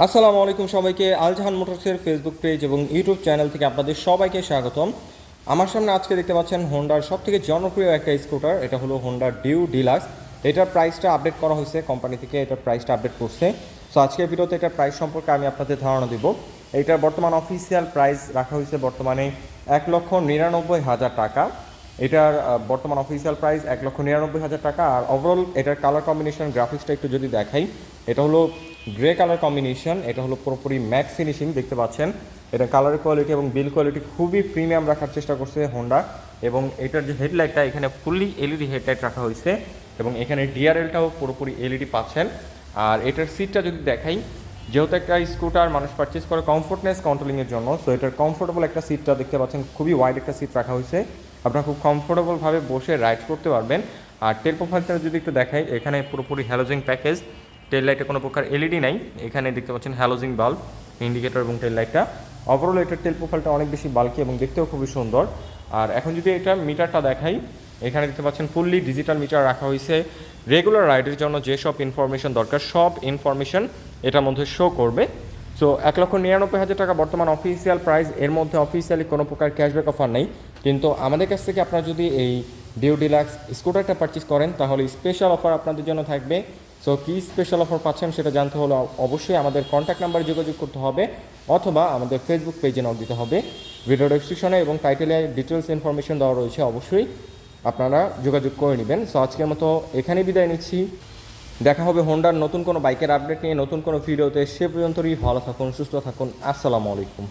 আসসালামু আলাইকুম সবাইকে, আলজাহান মোটরসের ফেসবুক পেজ এবং ইউটিউব চ্যানেল থেকে আপনাদের সবাইকে স্বাগতম। আমার সামনে আজকে দেখতে পাচ্ছেন হোন্ডার সব থেকে জনপ্রিয় একটা স্কুটার এটা হলো হোন্ডা ডিউ ডিলাক্স এটার প্রাইসটা আপডেট করা হয়েছে কোম্পানি থেকে, এটার প্রাইসটা আপডেট করছে। সো আজকের ভিডিওতে এটার প্রাইস সম্পর্কে আমি আপনাদের ধারণা দিব। এটার বর্তমান অফিসিয়াল প্রাইস রাখা হয়েছে বর্তমানে এক লক্ষ নিরানব্বই হাজার টাকা। এটার বর্তমান অফিসিয়াল প্রাইস এক লক্ষ নিরানব্বই হাজার টাকা। আর ওভারঅল এটার কালার কম্বিনেশন গ্রাফিক্সটা একটু যদি দেখাই, এটা হলো গ্রে কালার কম্বিনেশন, এটা হলো পুরোপুরি ম্যাট ফিনিশিং, দেখতে পাচ্ছেন। এটা কালার কোয়ালিটি এবং বিল কোয়ালিটি খুবই প্রিমিয়াম রাখার চেষ্টা করছে হোন্ডা এবং এটার যে হেডলাইটটা, এখানে ফুললি এলইডি হেডলাইট রাখা হয়েছে এবং এখানে ডিআরএলটাও পুরোপুরি এলইডি পাচ্ছেন। আর এটার সিটটা যদি দেখাই, যেহেতু একটা স্কুটার মানুষ পারচেস করে কমফোর্টনেস কন্ট্রোলিংয়ের জন্য সো এটার কমফোর্টেবল একটা সিটটা দেখতে পাচ্ছেন, খুবই ওয়াইড একটা সিট রাখা হয়েছে। আপনারা খুব কমফোর্টেবলভাবে বসে রাইড করতে পারবেন। আর টেল প্রোফাইলটা যদি একটু দেখাই, এখানে পুরোপুরি হ্যালোজিং প্যাকেজ টেল লাইটে কোনো প্রকার এলইডি নাই। এখানে দেখতে পাচ্ছেন হ্যালোজিং বাল্ব ইন্ডিকেটর এবং টেল লাইটটা ওভারঅল এটার টেল প্রোফাইলটা অনেক বেশি বাল্কি এবং দেখতেও খুবই সুন্দর। আর এখন যদি এটা মিটারটা দেখাই, এখানে দেখতে পাচ্ছেন ফুললি ডিজিটাল মিটার রাখা হয়েছে। রেগুলার রাইডের জন্য যেসব ইনফরমেশন দরকার, সব ইনফরমেশন এটার মধ্যে শো করবে। সো এক লক্ষ নিরানব্বই হাজার টাকা বর্তমান অফিসিয়াল প্রাইস এর মধ্যে অফিসিয়ালি কোনো প্রকার ক্যাশব্যাক অফার নেই। কিন্তু আমাদের কাছ থেকে আপনারা যদি এই ডিউ ডিলাক্স স্কুটারটা পারচেস করেন, তাহলে স্পেশাল অফার আপনাদের জন্য থাকবে। সো কী স্পেশাল অফার পাচ্ছেন সেটা জানতে হলে অবশ্যই আমাদের কন্ট্যাক্ট নাম্বারে যোগাযোগ করতে হবে, অথবা আমাদের ফেসবুক পেজে নক দিতে হবে। ভিডিও ডেসক্রিপশনে এবং টাইটেলে ডিটেলস ইনফরমেশন দেওয়া রয়েছে, অবশ্যই আপনারা যোগাযোগ করে নেবেন। সো আজকের মতো এখানেই বিদায় নিচ্ছি। দেখা হবে হোন্ডার নতুন কোনো বাইকের আপডেট নিয়ে, নতুন কোনো ভিডিওতে। সে পর্যন্তই ভালো থাকুন, সুস্থ থাকুন। আসসালামু আলাইকুম।